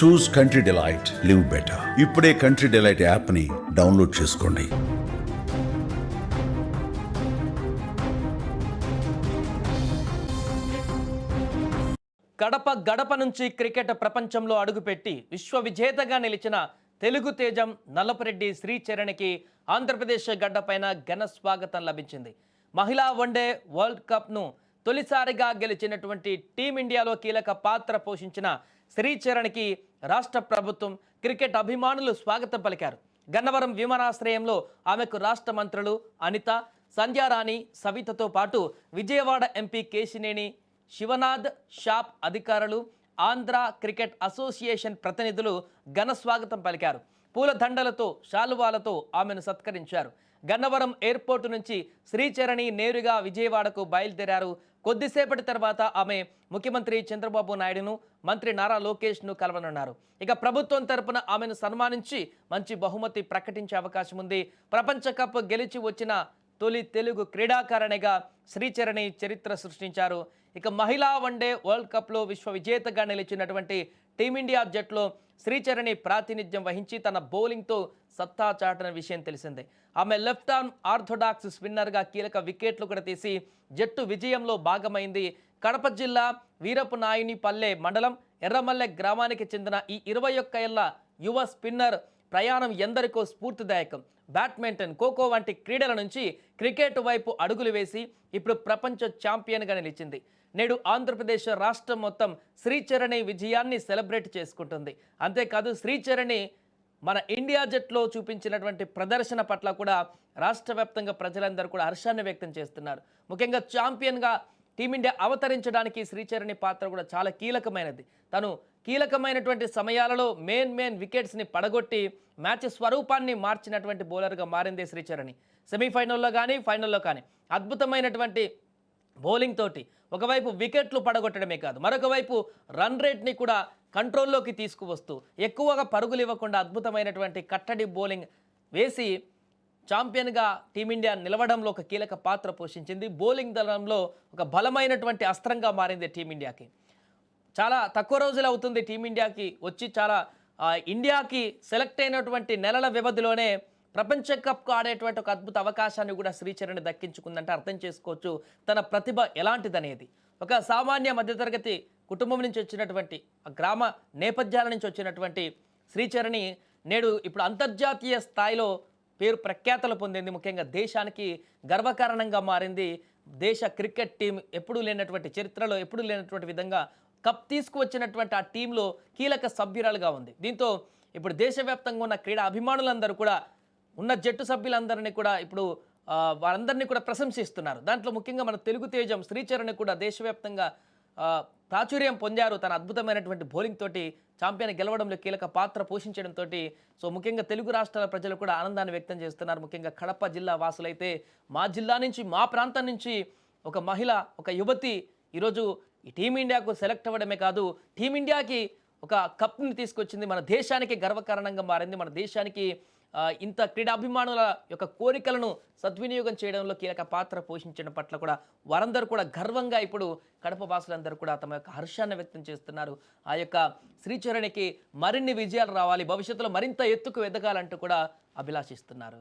Choose country delight live better ఇప్పుడే country delight యాప్ని download చేసుకోండి. గడప గడప నుంచి క్రికెట్ ప్రపంచంలో అడుగుపెట్టి విశ్వవిజేతగా నిలిచిన తెలుగు తేజం నల్లపరెడ్డి శ్రీచరణ్కి ఆంధ్రప్రదేశ్ గడ్డపైన ఘన స్వాగతం లభించింది. మహిళా వన్డే వరల్డ్ కప్ను తొలిసారిగా గెలిచినటువంటి టీమిండియాలో కీలక పాత్ర పోషించిన శ్రీచరణ్కి రాష్ట్ర ప్రభుత్వం క్రికెట్ అభిమానులు స్వాగతం పలికారు. గన్నవరం విమానాశ్రయంలో ఆమెకు రాష్ట్ర మంత్రులు అనిత సంధ్యారాణి సవితతో పాటు విజయవాడ ఎంపీ కేశినేని శివనాథ్ షాప్ అధికారులు ఆంధ్ర క్రికెట్ అసోసియేషన్ ప్రతినిధులు ఘన స్వాగతం పలికారు. పూలదండలతో శాలువాలతో ఆమెను సత్కరించారు. గన్నవరం ఎయిర్పోర్టు నుంచి శ్రీచరణి నేరుగా విజయవాడకు బయలుదేరారు కొద్దిసేపటి తర్వాత ఆమె ముఖ్యమంత్రి చంద్రబాబు నాయుడును మంత్రి నారా లోకేష్ను కలవనున్నారు. ఇక ప్రభుత్వం తరపున ఆమెను సన్మానించి మంచి బహుమతి ప్రకటించే అవకాశం ఉంది. ప్రపంచ కప్ గెలిచి వచ్చిన తొలి తెలుగు క్రీడాకారిణిగా శ్రీచరణి చరిత్ర సృష్టించారు. ఇక మహిళా వన్డే వరల్డ్ కప్లో విశ్వ విజేతగా నిలిచినటువంటి టీమిండియా జట్లో శ్రీచరణి ప్రాతినిధ్యం వహించి తన బౌలింగ్తో సత్తా చాటిన విషయం తెలిసిందే. ఆమె లెఫ్ట్ ఆర్మ్ ఆర్థోడాక్స్ స్పిన్నర్గా కీలక వికెట్లు కూడా తీసి జట్టు విజయంలో భాగమైంది. కడప జిల్లా వీరపు నాయుని పల్లె మండలం ఎర్రమల్లె గ్రామానికి చెందిన ఈ ఇరవై ఒక్క ఏళ్ళ యువ స్పిన్నర్ ప్రయాణం ఎందరికో స్ఫూర్తిదాయకం. బ్యాడ్మింటన్ ఖోఖో వంటి క్రీడల నుంచి క్రికెట్ వైపు అడుగులు వేసి ఇప్పుడు ప్రపంచ ఛాంపియన్గా నిలిచింది. నేడు ఆంధ్రప్రదేశ్ రాష్ట్రం మొత్తం శ్రీచరణి విజయాన్ని సెలబ్రేట్ చేసుకుంటుంది. అంతేకాదు శ్రీచరణి మన ఇండియా జట్లో చూపించినటువంటి ప్రదర్శన పట్ల కూడా రాష్ట్ర వ్యాప్తంగా ప్రజలందరూ కూడా హర్షాన్ని వ్యక్తం చేస్తున్నారు. ముఖ్యంగా ఛాంపియన్గా టీమిండియా అవతరించడానికి శ్రీచరణి పాత్ర కూడా చాలా కీలకమైనది. తను కీలకమైనటువంటి సమయాలలో మెయిన్ మెయిన్ వికెట్స్ని పడగొట్టి మ్యాచ్ స్వరూపాన్ని మార్చినటువంటి బౌలర్గా మారింది శ్రీచరణి. సెమీఫైనల్లో కానీ ఫైనల్లో కానీ. అద్భుతమైనటువంటి బౌలింగ్ తోటి ఒకవైపు వికెట్లు పడగొట్టడమే కాదు మరొక వైపు రన్ రేట్ని కూడా కంట్రోల్లోకి తీసుకువస్తూ ఎక్కువగా పరుగులు ఇవ్వకుండా అద్భుతమైనటువంటి కట్టడి బౌలింగ్ వేసి ఛాంపియన్గా టీమిండియా నిలవడంలో ఒక కీలక పాత్ర పోషించింది. బౌలింగ్ దళంలో ఒక బలమైనటువంటి అస్త్రంగా మారింది టీమిండియాకి. చాలా తక్కువ రోజులు అవుతుంది టీమిండియాకి వచ్చి చాలా ఇండియాకి సెలెక్ట్ అయినటువంటి నెలల వ్యవధిలోనే ప్రపంచ కప్కు ఆడేటువంటి ఒక అద్భుత అవకాశాన్ని కూడా శ్రీచరణ్ దక్కించుకుందంటే అర్థం చేసుకోవచ్చు. తన ప్రతిభ ఎలాంటిదనేది. ఒక సామాన్య మధ్యతరగతి కుటుంబం నుంచి వచ్చినటువంటి గ్రామ నేపథ్యాల నుంచి వచ్చినటువంటి శ్రీచరణి నేడు ఇప్పుడు అంతర్జాతీయ స్థాయిలో పేరు ప్రఖ్యాతలు పొందింది. ముఖ్యంగా దేశానికి గర్వకారణంగా మారింది. దేశ క్రికెట్ టీం ఎప్పుడూ లేనటువంటి చరిత్రలో ఎప్పుడూ లేనటువంటి విధంగా కప్ తీసుకువచ్చినటువంటి ఆ టీంలో కీలక సభ్యురాలుగా ఉంది. దీంతో ఇప్పుడు దేశవ్యాప్తంగా ఉన్న క్రీడా అభిమానులందరూ కూడా ఉన్న జట్టు సభ్యులందరినీ కూడా ఇప్పుడు వారందరినీ కూడా ప్రశంసిస్తున్నారు. దాంట్లో ముఖ్యంగా మన తెలుగు తేజం శ్రీచరణ్ కూడా దేశవ్యాప్తంగా ప్రాచుర్యం పొందారు. తన అద్భుతమైనటువంటి బౌలింగ్ తోటి ఛాంపియన్ గెలవడంలో కీలక పాత్ర పోషించడంతో సో ముఖ్యంగా తెలుగు రాష్ట్రాల ప్రజలు కూడా ఆనందాన్ని వ్యక్తం చేస్తున్నారు. ముఖ్యంగా కడప జిల్లా వాసులైతే మా జిల్లా నుంచి మా ప్రాంతం నుంచి ఒక మహిళ ఒక యువతి ఈరోజు ఈ టీమిండియాకు సెలెక్ట్ అవ్వడమే కాదు టీమిండియాకి ఒక కప్ని తీసుకొచ్చింది మన దేశానికి గర్వకారణంగా మారింది మన దేశానికి ఇంత క్రీడాభిమానుల యొక్క కోరికలను సద్వినియోగం చేయడంలో కీలక పాత్ర పోషించడం పట్ల కూడా వారందరూ కూడా గర్వంగా ఇప్పుడు కడప వాసులందరూ కూడా తమ యొక్క హర్షాన్ని వ్యక్తం చేస్తున్నారు. ఆ యొక్క శ్రీచరణికి మరిన్ని విజయాలు రావాలి భవిష్యత్తులో మరింత ఎత్తుకు ఎదగాలంటూ కూడా అభిలాషిస్తున్నారు.